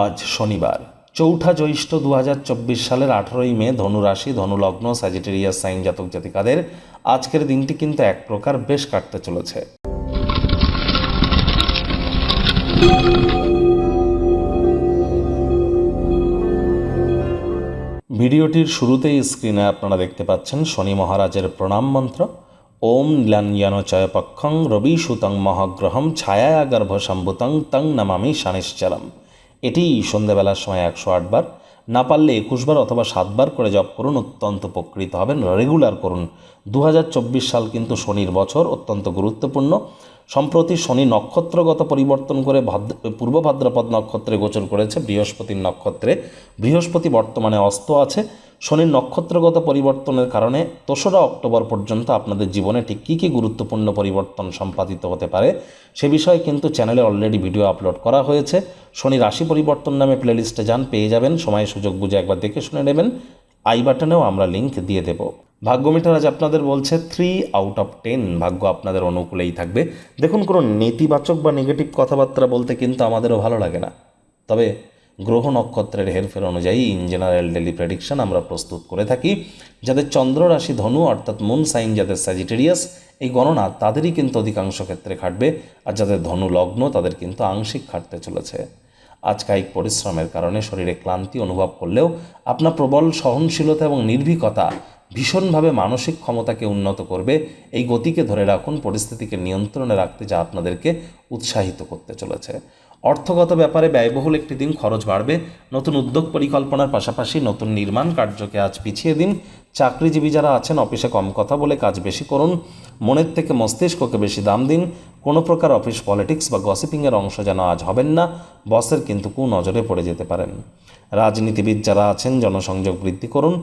আজ শনিবার, চৌঠা জ্যৈষ্ঠ দু হাজার চব্বিশ সালের আঠেরোই মে, ধনুরাশি, ধনুলগ্ন স্যাজিটেরিয়াস সাইন জাতক জাতিকাদের আজকের দিনটি কিন্তু এক প্রকার বেশ কাটতে চলেছে। ভিডিওটির শুরুতেই স্ক্রিনে আপনারা দেখতে পাচ্ছেন শনি মহারাজের প্রণাম মন্ত্র। ওম নীলাঞ্জন চয়পক্ষং রবি সুতং মহাগ্রহম ছায়া গর্ভ সম্ভুতং তং নমামি শানিশ্চরম এটি সন্ধ্যাবেলার সময় একশো আটবার না পারলে একুশবার অথবা সাতবার করে জপ করুন, অত্যন্ত উপকৃত হবেন। রেগুলার করুন। দু হাজার চব্বিশ সাল কিন্তু শনির বছর অত্যন্ত গুরুত্বপূর্ণ। সম্প্রতি শনি নক্ষত্রগত পরিবর্তন করে ভাদ্র, পূর্ব ভাদ্রপদ নক্ষত্রে গোচর করেছে, বৃহস্পতির নক্ষত্রে। বৃহস্পতি বর্তমানে অস্ত আছে। শনির নক্ষত্রগত পরিবর্তনের কারণে দোসরা অক্টোবর পর্যন্ত আপনাদের জীবনে ঠিক কী কী গুরুত্বপূর্ণ পরিবর্তন সম্পাদিত হতে পারে, সে বিষয়ে কিন্তু চ্যানেলে অলরেডি ভিডিও আপলোড করা হয়েছে। শনি রাশি পরিবর্তন নামে প্লেলিস্টে যান, পেয়ে যাবেন। সময় সুযোগ বুঝে একবার দেখে শুনে নেবেন। আই বাটনেও আমরা লিংক দিয়ে দেব। ভাগ্য মিটার আজ আপনাদের বলছে থ্রি আউট অফ টেন ভাগ্য আপনাদের অনুকূলেই থাকবে। দেখুন, কোনো নেতিবাচক বা নেগেটিভ কথাবার্তা বলতে কিন্তু আমাদেরও ভালো লাগে না। তবে গ্রহ নক্ষত্রের হেরফের অনুযায়ী ইন জেনারেল ডেলি প্রেডিকশন আমরা প্রস্তুত করে থাকি। যাদের চন্দ্র রাশি ধনু, অর্থাৎ মুন সাইন যাদের স্যাজিটেরিয়াস এই গণনা তাদেরই কিন্তু অধিকাংশ ক্ষেত্রে খাটবে। আর যাদের ধনু লগ্ন, তাদের কিন্তু আংশিক খাটতে চলেছে। আজ কায়িক পরিশ্রমের কারণে শরীরে ক্লান্তি অনুভব করলেও, আপনার প্রবল সহনশীলতা এবং নির্ভীকতা ভীষণভাবে মানসিক ক্ষমতাকে উন্নত করবে। এই গতিকে ধরে রাখুন, পরিস্থিতিকে নিয়ন্ত্রণে রাখতে যা আপনাদেরকে উৎসাহিত করতে চলেছে। অর্থগত ব্যাপারে ব্যয়বহুল একটি দিন খরচ বাড়বে। নতুন উদ্যোগ পরিকল্পনার পাশাপাশি নতুন নির্মাণ কার্যকে আজ পিছিয়ে দিন। চাকরিজীবী যারা আছেন, অফিসে কম কথা বলে কাজ বেশি করুন। মনের থেকে মস্তিষ্ককে বেশি দাম দিন। কোনো প্রকার অফিস পলিটিক্স বা গসিপিংয়ের অংশ যেন আজ হবেন না, বসের কিন্তু কু নজরে পড়ে যেতে পারেন। রাজনীতিবিদ যারা আছেন, জনসংযোগ বৃদ্ধি করুন।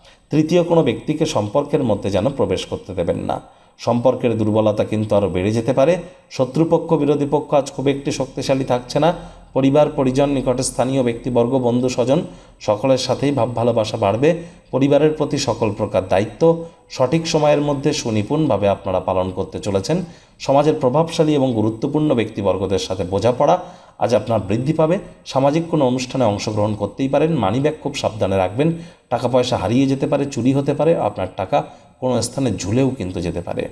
তৃতীয় কোনো ব্যক্তিকে সম্পর্কের মধ্যে যেন প্রবেশ করতে দেবেন না। সম্পর্কের দুর্বলতা কিন্তু আরও বেড়ে যেতে পারে। শত্রুপক্ষ, বিরোধী পক্ষ আজ খুব একটি শক্তিশালী থাকছে না। পরিবার, পরিজন, নিকটে স্থানীয় ব্যক্তিবর্গ, বন্ধু, স্বজন, সকলের সাথেই ভাব, ভালোবাসা বাড়বে। পরিবারের প্রতি সকল প্রকার দায়িত্ব। সঠিক সময়ের মধ্যে সুনিপুণভাবে আপনারা পালন করতে চলেছেন। সমাজের প্রভাবশালী এবং গুরুত্বপূর্ণ ব্যক্তিবর্গদের সাথে বোঝাপড়া আজ আপনার বৃদ্ধি পাবে। সামাজিক কোনো অনুষ্ঠানে অংশগ্রহণ করতেই পারেন। মানিব্যাগ খুব সাবধানে রাখবেন। টাকা পয়সা হারিয়ে যেতে পারে, চুরি হতে পারে, আপনার টাকা কোনো স্থানে ঝুলেও কিন্তু যেতে পারে।